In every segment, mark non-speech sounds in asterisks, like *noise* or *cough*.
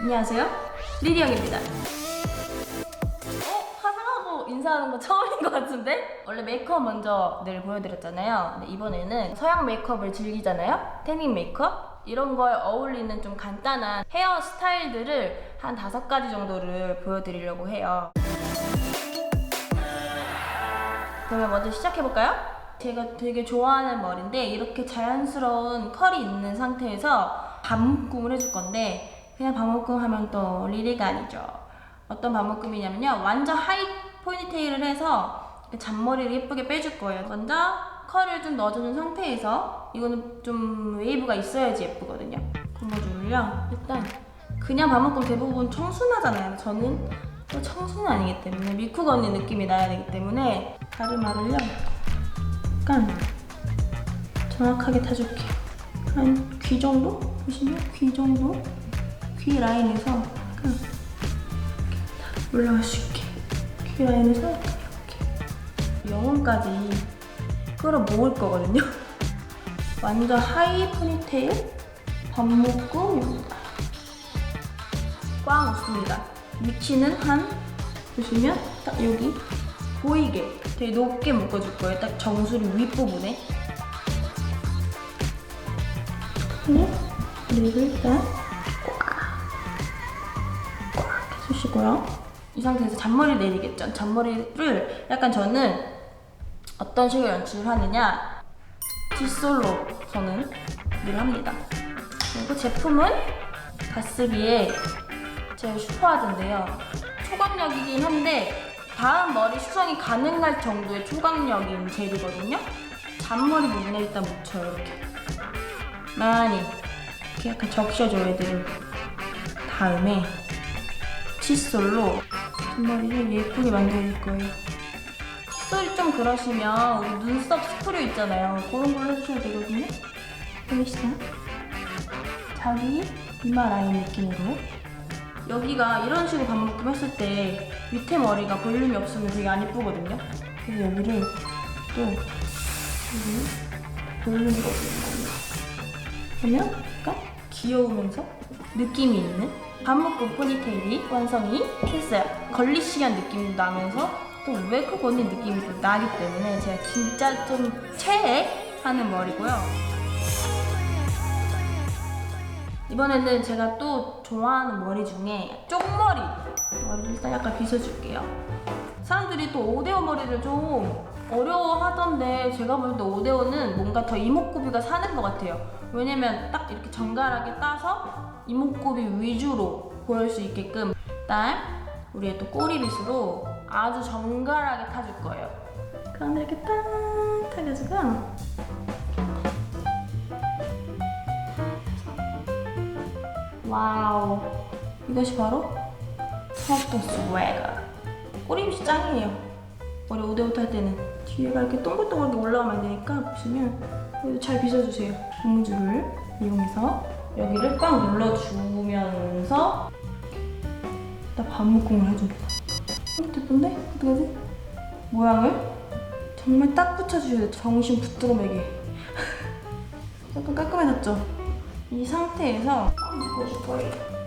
안녕하세요. 리리영입니다. 어? 화장하고 인사하는 거 처음인 것 같은데? 원래 메이크업 먼저 늘 보여드렸잖아요. 근데 이번에는 서양 메이크업을 즐기잖아요? 태닝 메이크업? 이런 거에 어울리는 좀 간단한 헤어 스타일들을 한 다섯 가지 정도를 보여드리려고 해요. 그러면 먼저 시작해볼까요? 제가 되게 좋아하는 머리인데 이렇게 자연스러운 컬이 있는 상태에서 반묶음을 해줄 건데 그냥 반묶음 하면 또 리리가 아니죠. 어떤 반묶음이냐면요. 완전 하이 포니테일을 해서 잔머리를 예쁘게 빼줄 거예요. 먼저 컬을 좀 넣어주는 상태에서 이거는 좀 웨이브가 있어야지 예쁘거든요. 고무줄을요. 일단 그냥 반묶음 대부분 청순하잖아요. 저는 또 청순은 아니기 때문에 미쿡 언니 느낌이 나야 되기 때문에 가르마를요. 약간 정확하게 타줄게요. 한 귀 정도? 보시면 귀 정도? 귀 라인에서 올라갈 수 있게 귀 라인에서 이렇게 영혼까지 끌어모을 거거든요. *laughs* 완전 하이 포니테일 반묶음입니다. 꽝 웃습니다. 위치는 한 보시면 딱 여기 보이게 되게 높게 묶어줄 거예요. 딱 정수리 윗부분에. 그리고 일단 고요. 이 상태에서 잔머리 내리겠죠. 잔머리를 약간 저는 어떤 식으로 연출을 하느냐 뒷솔로 저는 늘 합니다. 그리고 제품은 가스비의 제 슈퍼하드인데요. 초강력이긴 한데 다음 머리 수정이 가능할 정도의 초강력인 젤이거든요. 잔머리 부분에 일단 묻혀요 이렇게 많이 이렇게 약간 적셔줘야 돼요. 다음에 칫솔로 뒷머리를 예쁘게 만들어줄 거예요. 칫솔이 좀 그러시면 우리 눈썹 스프레이 있잖아요. 그런 걸로 해주셔야 되거든요. 보이시나요? 자기 이마 라인 느낌으로 여기가 이런 식으로 반묶음 했을 때 밑에 머리가 볼륨이 없으면 되게 안 예쁘거든요. 그래서 여기를 또 여기 볼륨이 없는 거예요. 그러면 약간 귀여우면서 느낌이 있는 반묶음 포니테일이 완성이 됐어요. 걸리시한 느낌도 나면서 또 웨크 언니 느낌이 또 나기 때문에 제가 진짜 좀 최애하는 머리고요. 이번에는 제가 또 좋아하는 머리 중에 쪽머리 머리를 일단 약간 빗어줄게요 사람들이 또 오데오 머리를 좀 어려워하던데 제가 볼 때 오데오는 뭔가 더 이목구비가 사는 것 같아요. 왜냐면 딱 이렇게 정갈하게 따서 이목구비 위주로 보일 수 있게끔 일단 우리의 또 꼬리빗으로 아주 정갈하게 타줄 거예요. 그럼 이렇게 딱 타가지고. 와우. 이것이 바로 서브 스웨거 꼬리빗이 짱이에요 머리 오데오트 할 때는 뒤에가 이렇게 동글동글하게 올라오면 안 되니까 보시면 잘 빗어주세요 고무줄을 이용해서 여기를 꽉 눌러주면서 딱 반묶음을 해줍니다 어, 예쁜데? 어떡하지? 모양을 정말 딱 붙여주셔야 돼요 정신 붙들어 매게 *laughs* 약간 깔끔해졌죠? 이 상태에서 꽉 묶어줄 거예요.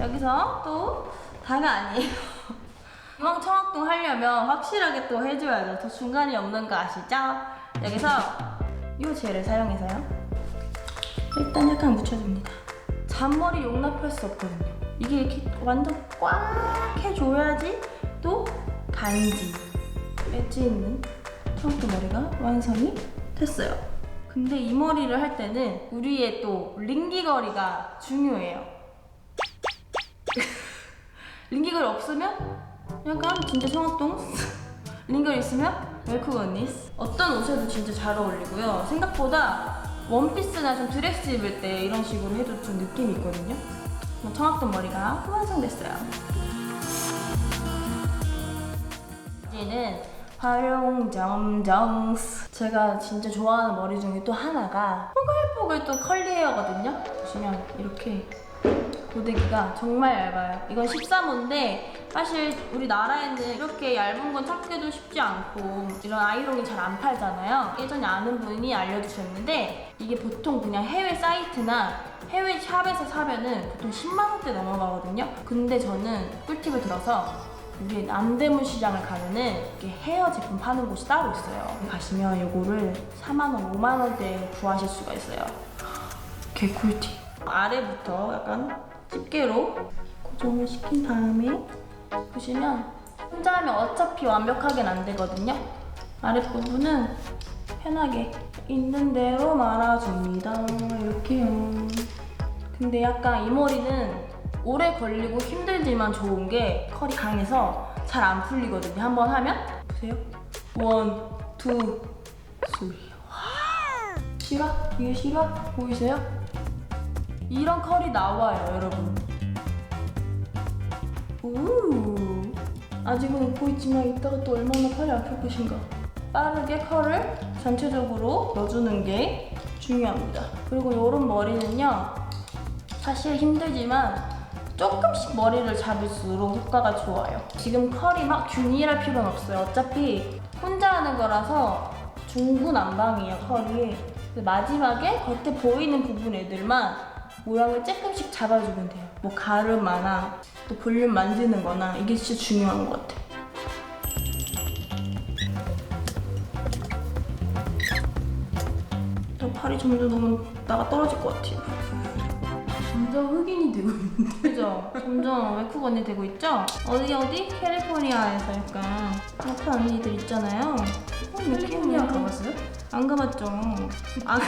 여기서 또 다가 아니에요. *laughs* 이왕 청학동 하려면 확실하게 또 해줘야죠. 더 중간이 없는 거 아시죠? 여기서 이 젤을 사용해서요. 일단 약간 묻혀줍니다. 잔머리 용납할 수 없거든요. 이게 이렇게 완전 꽉 해줘야지 또 간지, 엣지 있는 청학동 머리가 완성이 됐어요. 근데 이 머리를 할 때는 우리의 또 링기거리가 중요해요. *laughs* 링기거리 없으면 약간 진짜 청학동 *laughs* 링기거리 있으면 웰크 언니스 어떤 옷에도 진짜 잘 어울리고요. 생각보다 원피스나 좀 드레스 입을 때 이런 식으로 해도 좀 느낌이 있거든요. 청학동 머리가 완성됐어요. 이제는 활용 점정스 제가 진짜 좋아하는 머리 중에 또 하나가 뽀글뽀글 또 컬리 헤어거든요 보시면 이렇게 고데기가 정말 얇아요 이건 13호인데 사실 우리나라에는 이렇게 얇은 건 찾기도 쉽지 않고 이런 아이롱이 잘 안 팔잖아요 예전에 아는 분이 알려주셨는데 이게 보통 그냥 해외 사이트나 해외 샵에서 사면은 보통 10만 원대 넘어가거든요. 근데 저는 꿀팁을 들어서 우리 남대문 시장을 가면은 이렇게 헤어 제품 파는 곳이 따로 있어요. 가시면 요거를 4만 원, 5만 원대에 구하실 수가 있어요. *gasps* 개 꿀팁. 아래부터 약간 집게로 고정을 시킨 다음에 보시면 혼자 하면 어차피 완벽하게는 안 되거든요. 아랫부분은 편하게 있는 대로 말아줍니다. 이렇게요. 근데 약간 이 머리는 오래 걸리고 힘들지만 좋은 게 컬이 강해서 잘 안 풀리거든요. 한번 하면 보세요. 원, 투, 쓰리. 와. 실화? 이게 실화? 보이세요? 이런 컬이 나와요, 여러분. 우 아직은 웃고 있지만 이따가 또 얼마나 컬이 아플 것인가. 빠르게 컬을 전체적으로 넣어주는 게 중요합니다. 그리고 이런 머리는요, 사실 힘들지만 조금씩 머리를 잡을수록 효과가 좋아요. 지금 컬이 막 균일할 필요는 없어요. 어차피 혼자 하는 거라서 중구난방이에요, 컬이. 마지막에 겉에 보이는 부분 애들만 모양을 조금씩 잡아주면 돼요. 뭐 가르마나 또 볼륨 만지는 거나 이게 진짜 중요한 것 같아요. 저 팔이 점점 너무 나가 떨어질 것 같아요. 점점 흑인이 되고 있는데. 그죠? 점점 외국 언니 되고 있죠? 어디 어디? 캘리포니아에서 약간 핫한 언니들 있잖아요. 어, 캘리포니아 가봤어요? 안 가봤죠. 안,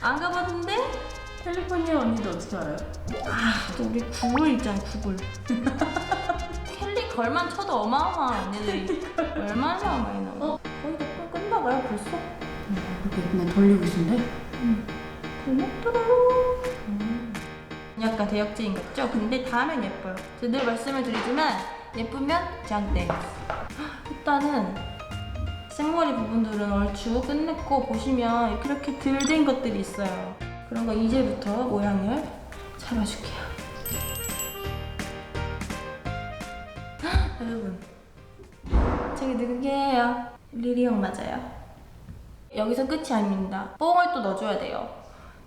안 가봤는데 캘리포니아 언니도 어떻게 알아요? 또 우리 구글 있잖아 구글. 캘리 걸만 쳐도 어마어마한 언니들이 얼마나 많이 나와. 어? 거의 다 끝나가요 벌써? 이렇게 그냥 돌리고 있는데? 약간 대역죄인 같죠? 근데 다음엔 예뻐요. 제가 늘 말씀을 드리지만 예쁘면 장땡. 일단은 생머리 부분들은 얼추 끝냈고 보시면 이렇게 덜된 것들이 있어요. 그런 거 이제부터 모양을 잡아줄게요. 헉, 여러분, 저게 누구게요? 리리 형 맞아요. 여기서 끝이 아닙니다. 뽕을 또 넣어줘야 돼요.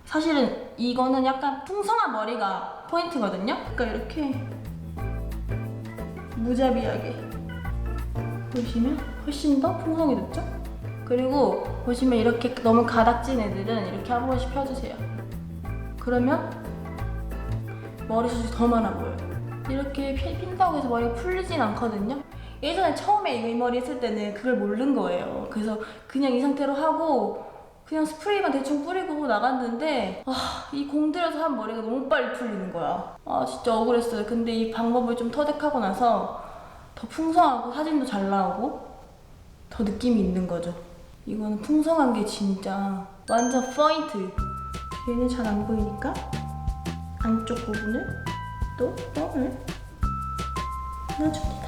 사실은 이거는 약간 풍성한 머리가 포인트거든요. 그러니까 이렇게 무자비하게 보시면 훨씬 더 풍성해졌죠? 그리고 보시면 이렇게 너무 가닥진 애들은 이렇게 한 번씩 펴주세요. 그러면 머리숱이 더 많아 보여요. 이렇게 피- 핀다고 해서 머리가 풀리진 않거든요. 예전에 처음에 이 머리 했을 때는 그걸 모르는 거예요. 그래서 그냥 이 상태로 하고 그냥 스프레이만 대충 뿌리고 나갔는데 아, 이 공들여서 한 머리가 너무 빨리 풀리는 거야. 아 진짜 억울했어요. 근데 이 방법을 좀 터득하고 나서 더 풍성하고 사진도 잘 나오고 더 느낌이 있는 거죠. 이거는 풍성한 게 진짜 완전 포인트. 얘는 잘 안 보이니까 안쪽 부분을 또 뻥을 넣어줍니다.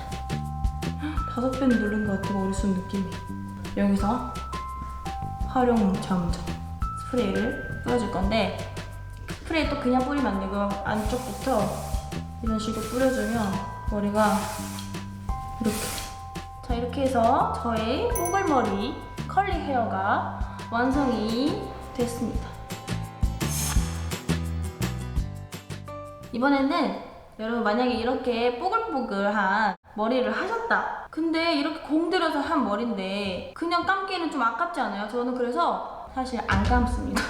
다섯 배 누른 것 같아 머리숱 느낌이. 여기서 활용 점점 스프레이를 뿌려줄 건데 스프레이 또 그냥 뿌리면 안 되고 안쪽부터 이런 식으로 뿌려주면 머리가 이렇게 자 이렇게 해서 저의 뽀글머리 컬리 헤어가 완성이 됐습니다 이번에는 여러분 만약에 이렇게 뽀글뽀글한 머리를 하셨다 근데 이렇게 공들여서 한 머리인데 그냥 감기는 좀 아깝지 않아요? 저는 그래서 사실 안 감습니다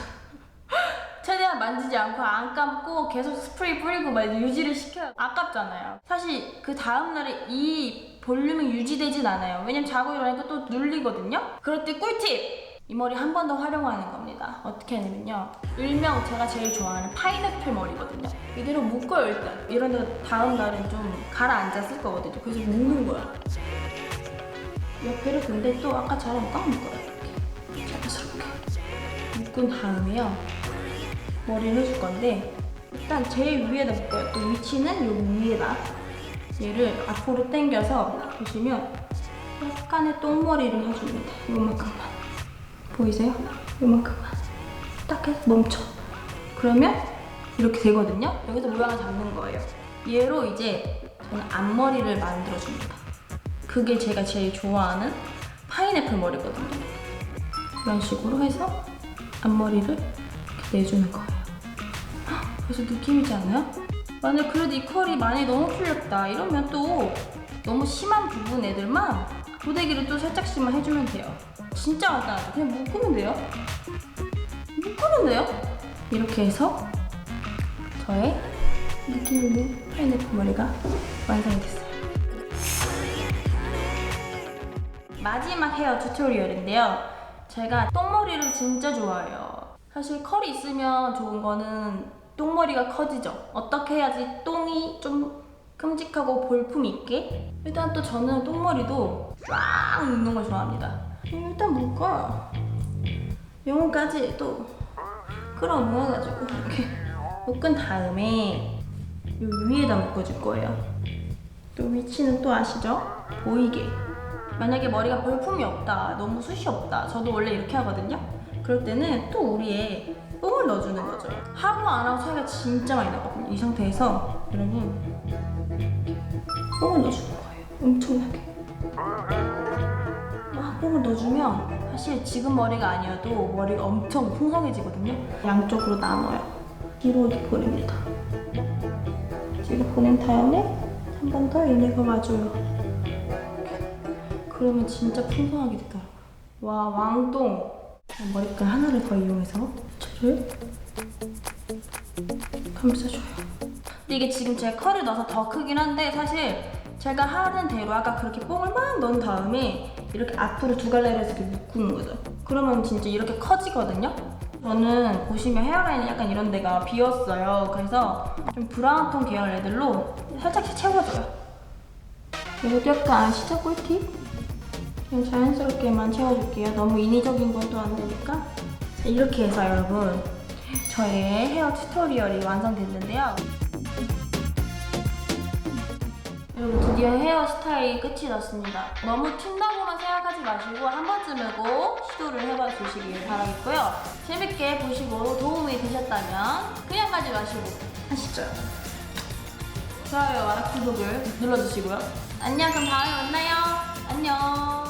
*laughs* 최대한 만지지 않고 안 감고 계속 스프레이 뿌리고 막 유지를 시켜요. 아깝잖아요. 사실 그 다음날에 이 볼륨이 유지되진 않아요. 왜냐면 자고 일어나니까 또 눌리거든요. 그럴 때 꿀팁! 이 머리 한 번 더 활용하는 겁니다. 어떻게 하냐면요. 일명 제가 제일 좋아하는 파인애플 머리거든요. 이대로 묶어요, 일단. 이런 데 다음 날은 좀 가라앉았을 거거든요. 그래서 묶는 거야. 옆에를 근데 또 아까처럼 꽉 묶어요. 이렇게. 자연스럽게. 묶은 다음에요. 머리를 해줄 건데 일단 제일 위에다 묶어요. 또 위치는 요 위에다 얘를 앞으로 당겨서 보시면 약간의 똥머리를 해줍니다. 요만큼만 보이세요? 요만큼만 딱 해서 멈춰. 그러면 이렇게 되거든요. 여기서 모양을 잡는 거예요. 얘로 이제 저는 앞머리를 만들어줍니다. 그게 제가 제일 좋아하는 파인애플 머리거든요. 이런 식으로 해서 앞머리를 이렇게 내주는 거예요. 헉, 그래서 느낌이지 않나요? 만약 그래도 이 컬이 많이 너무 풀렸다 이러면 또 너무 심한 부분 애들만 고데기를 또 살짝씩만 해주면 돼요. 진짜 간단하죠. 그냥 묶으면 돼요. 묶으면 돼요. 이렇게 해서 저의 느낌 있는 파인애플 머리가 완성이 됐어요. 마지막 헤어 튜토리얼인데요. 제가 똥머리를 진짜 좋아해요. 사실 컬이 있으면 좋은 거는 똥머리가 커지죠. 어떻게 해야지 똥이 좀 큼직하고 볼품 있게? 일단 또 저는 똥머리도 쫙 묶는 걸 좋아합니다. 일단 묶어요. 영혼까지 또 끌어모아가지고 이렇게 묶은 다음에 요 위에다 묶어줄 거예요. 또 위치는 또 아시죠? 보이게. 만약에 머리가 볼품이 없다, 너무 숱이 없다. 저도 원래 이렇게 하거든요. 그럴 때는 또 우리의 뽕을 넣어주는 거죠. 하고 안 하고 차이가 진짜 많이 나거든요. 이 상태에서 여러분 뽕을 넣어주는 거예요. 엄청나게. 막 뽕을 넣어주면 사실 지금 머리가 아니어도 머리가 엄청 풍성해지거든요. 양쪽으로 나눠요. 뒤로 이렇게 보냅니다. 뒤로 보낸 다음에 한 번 더 얘네가 와줘요. 그러면 진짜 풍성하게 되더라고요. 와 왕똥 머리끈 하나를 더 이용해서 저를 감싸줘요. 근데 이게 지금 제 컬을 넣어서 더 크긴 한데 사실 제가 하는 대로 아까 그렇게 뽕을 막 넣은 다음에 이렇게 앞으로 두 갈래로 해서 이렇게 묶는 거죠. 그러면 진짜 이렇게 커지거든요. 저는 보시면 헤어라인이 약간 이런 데가 비었어요. 그래서 좀 브라운 톤 계열 애들로 살짝씩 채워줘요. 이것도 약간 아시죠 꿀팁? 그냥 자연스럽게만 채워줄게요. 너무 인위적인 건 또 안 되니까. 자, 이렇게 해서 여러분 저의 헤어 튜토리얼이 완성됐는데요. 여러분 드디어 헤어 스타일 끝이 났습니다. 너무 튄다고만 생각하지 마시고 한 번쯤은 꼭 시도를 해봐 주시길 바라겠고요. 재밌게 보시고 도움이 되셨다면 그냥 가지 마시고 하시죠. 좋아요와 구독을 눌러주시고요. 안녕 그럼 다음에 만나요. 안녕.